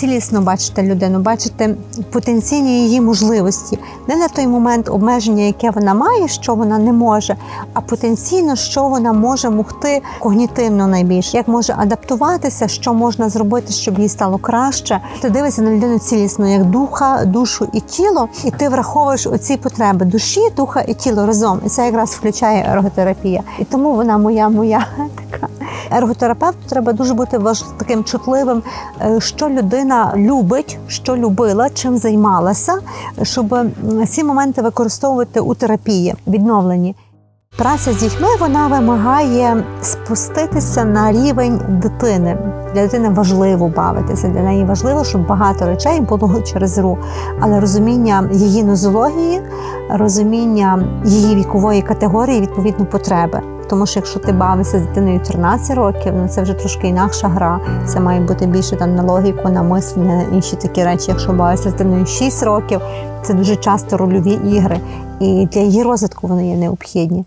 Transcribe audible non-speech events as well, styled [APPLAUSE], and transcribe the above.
цілісно бачити людину, бачити потенційні її можливості, не на той момент обмеження, яке вона має, що вона не може, а потенційно, що вона може могти когнітивно найбільше, як може адаптуватися, що можна зробити, щоб їй стало краще. Ти дивишся на людину цілісно, як духа, душу і тіло, і ти враховуєш оці потреби душі, духа і тіла разом. І це якраз включає ерготерапія. І тому вона моя, моя. Ерготерапевту треба дуже бути важ... таким чутливим, е, що людина любить, що любила, чим займалася, щоб ці моменти використовувати у терапії, відновленні. Праця з дітьми вона вимагає спуститися на рівень дитини. Для дитини важливо бавитися. Для неї важливо, щоб багато речей було [LAUGHS] через гру. Але розуміння її нозології, розуміння її вікової категорії, відповідно, потреби. Тому що якщо ти бавишся з дитиною 13 років, ну це вже трошки інакша гра. Це має бути більше там на логіку, на мислення, інші такі речі. Якщо бавишся з дитиною 6 років, це дуже часто рольові ігри, і для її розвитку вони є необхідні.